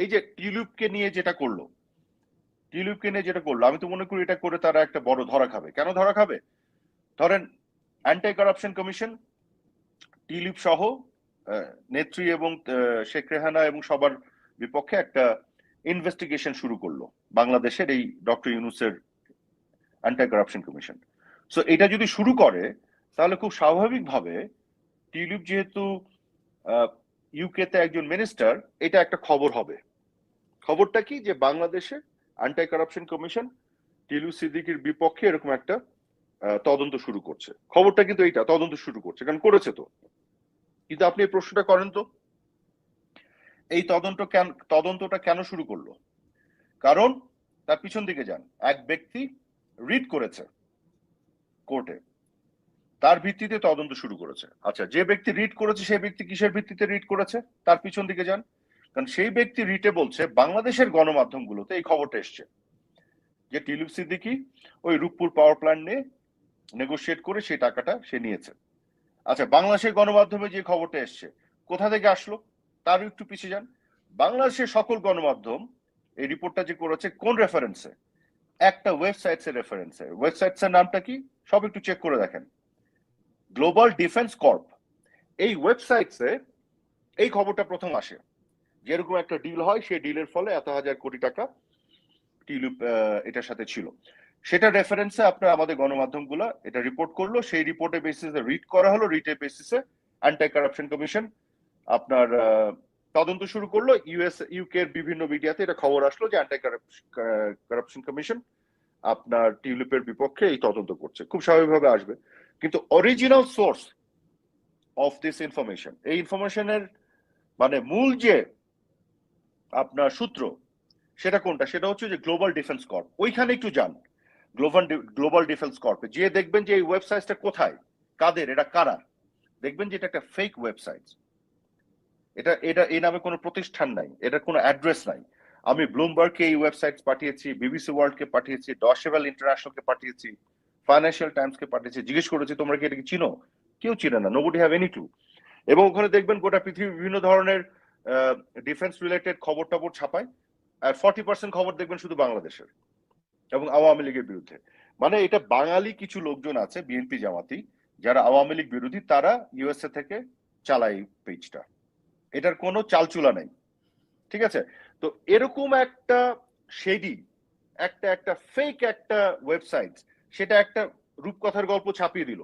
এই যে টিউলিপকে নিয়ে যেটা করল টিউলিপকে নিয়ে যেটা করল, আমি তো মনে করি এটা করে তারা একটা বড় ধরা খাবে। কেন ধরা খাবে? ধরেন অ্যান্টি কারাপশন কমিশন টিউলিপ সহ নেত্রী এবং শেখ রেহানা এবং সবার বিপক্ষে একটা ইনভেস্টিগেশন শুরু করল বাংলাদেশের এই ডক্টর ইউনুসের অ্যান্টি কারাপশন কমিশন সো এটা যদি শুরু করে, তাহলে খুব স্বাভাবিকভাবে টিউলিপ যেহেতু ইউকেতে একজন মিনিস্টার এটা একটা খবর হবে। খবরটা কি যে বাংলাদেশে অ্যান্টি কারাপশন কমিশন টিলু সিদ্দিকির বিপক্ষে এরকম একটা তদন্ত শুরু করছে। খবরটা কিন্তু এইটা, তদন্ত শুরু করছে, কারণ করেছে তো। কিন্তু আপনি এই প্রশ্নটা করেন তো। এই তদন্ত কেন, তদন্তটা কেন শুরু করল? কারণ তার পিছন দিকে যান। এক ব্যক্তি রিড করেছে কোর্টে। তার ভিত্তিতে তদন্ত শুরু করেছে। আচ্ছা যে ব্যক্তি রিড করেছে সেই ব্যক্তি কিসের ভিত্তিতে রিড করেছে? তার পিছন দিকে যান। কারণ সেই ব্যক্তি রিটে বলছে, বাংলাদেশের গণমাধ্যমগুলোতে এই খবরটা এসছে যে টিলুপ সিদ্দিকি ওই রূপপুর পাওয়ার প্ল্যান্ট নিয়ে নেগোশিয়েট করে সেই টাকাটা সে নিয়েছে। আচ্ছা বাংলাদেশের গণমাধ্যমে যে খবরটা এসছে, কোথা থেকে আসলো? তার একটু পিছিয়ে যান। বাংলাদেশের সকল গণমাধ্যম এই রিপোর্টটা যে করেছে, কোন রেফারেন্সে একটা ওয়েবসাইটস এর রেফারেন্সে ওয়েবসাইটস এর নামটা কি? সব একটু চেক করে দেখেন। গ্লোবাল ডিফেন্স কর্প এই ওয়েবসাইটসে এই খবরটা প্রথম আসে। যেরকম একটা ডিল হয়, সেই ডিলের ফলে এত হাজার কোটি টাকা টিলুপ এটার সাথে ছিল। সেটা রেফারেন্সে আপনার আমাদের গণমাধ্যমগুলো এটা রিপোর্ট করল। সেই রিপোর্টের বেসিসে রিড করা হলো। রিটের বেসিসে অ্যান্টি কারাপশন কমিশন আপনার তদন্ত শুরু করল। ইউএস ইউকে এর বিভিন্ন মিডিয়াতে এটা খবর আসলো যে অ্যান্টি কারাপশন কমিশন আপনার টিউলিপের বিপক্ষে এই তদন্ত করছে। খুব স্বাভাবিকভাবে আসবে। কিন্তু original source of this information এই ইনফরমেশনের মানে মূল যে আপনার সূত্র, সেটা কোনটা? সেটা হচ্ছে যে গ্লোবাল ডিফেন্স কর্প ওইখানে একটু যান। গ্লোবাল গ্লোবাল ডিফেন্স কর্পে যে দেখবেন যে এই ওয়েবসাইটটা কোথায়? কাদের? এটা কারা? দেখবেন যে এটা একটা ফেক ওয়েবসাইট এটা এটা এই নামে কোনো প্রতিষ্ঠান নাই। এটা কোনো অ্যাড্রেস নাই। আমি ব্লুমবার্গকে এই ওয়েবসাইট পাঠিয়েছি বিবিসি ওয়ার্ল্ডকে পাঠিয়েছি ডশেভেল ইন্টারন্যাশনালকে পাঠিয়েছি ফাইন্যান্সিয়াল টাইমসকে পাঠিয়েছি। জিজ্ঞেস করেছি, তোমরা কি এটাকে চিনো? কেউ চিনে না। নোবডি হ্যাভ এনি টু এবং ওখানে দেখবেন গোটা পৃথিবীর বিভিন্ন ধরনের ডিফেন্স রিলেটেড খবর টবর ছাপায়, আর ফর্টি পার্সেন্ট খবর দেখবেন শুধু বাংলাদেশের এবং আওয়ামী লীগের বিরুদ্ধে। মানে এটা বাঙালি কিছু লোকজন আছে বিএনপি জামাতি, যারা আওয়ামী লীগ বিরোধী, তারা ইউএসএ থেকে চালায় পেজটা এটার কোনো চালচুলা নেই। ঠিক আছে? তো এরকম একটা শেডি একটা একটা ফেক একটা ওয়েবসাইট সেটা একটা রূপকথার গল্প ছাপিয়ে দিল।